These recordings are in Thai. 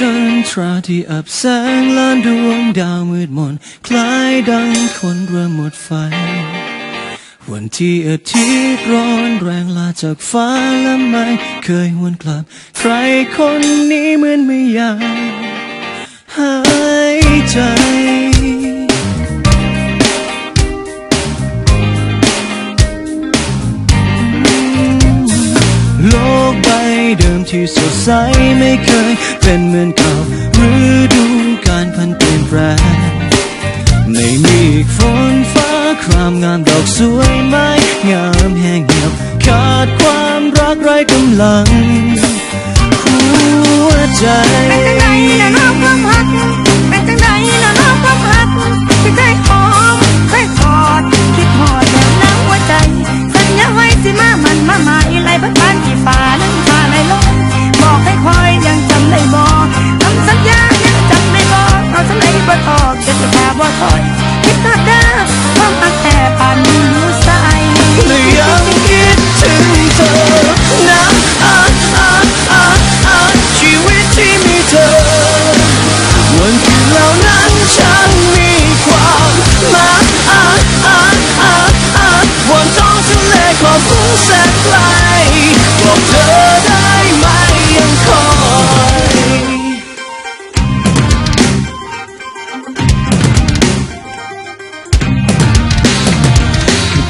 จนทราที่อับแสงล้านดวงดาวมืดมน คล้ายดังคนเรือหมดไฟ วันที่อาทิตย์ร้อนแรงลาจากฟ้าและไม่เคยหวนกลับ ใครคนนี้เหมือนไม่อยากหายใจ เดิมที่สดใสไม่เคยเป็นเหมือนเขาหรือดูการพันเปลี่ยนแปลงไม่มีฝนฟ้าครามงามดอกสวยไม้งามแห้งเหี่ยวขาดความรักไร้กำลังหัวใจ Ai.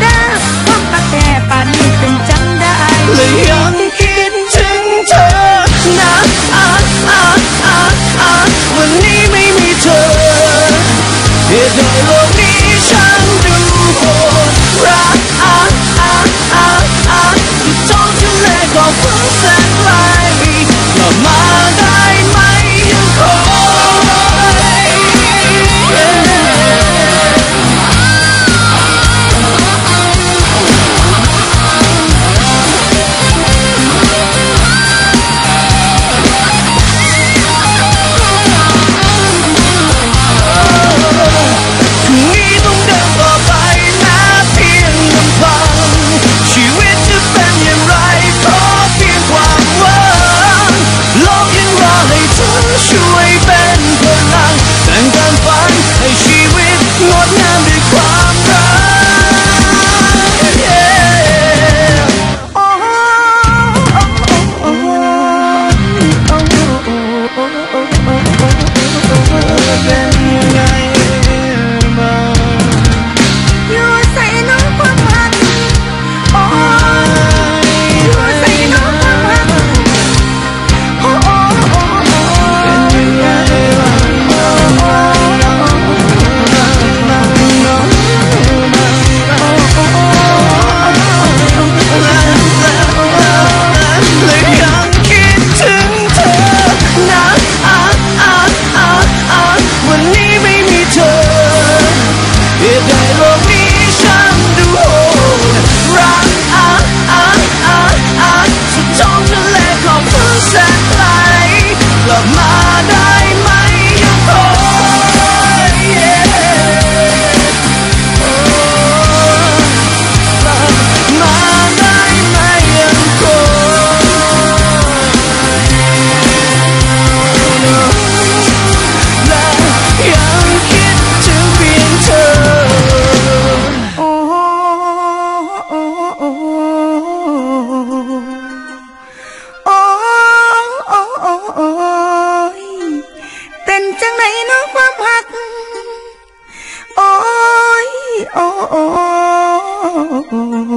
เด้อความตั้แต่นี้เป็นจัได้และยังคิดถึงเธอวันนี้ไม่มีเธอใดโลกนี้ฉันดูโหร้าที่ต้องทำลความฝันแสนไกลกมา oh, oh, oh. oh, oh, oh.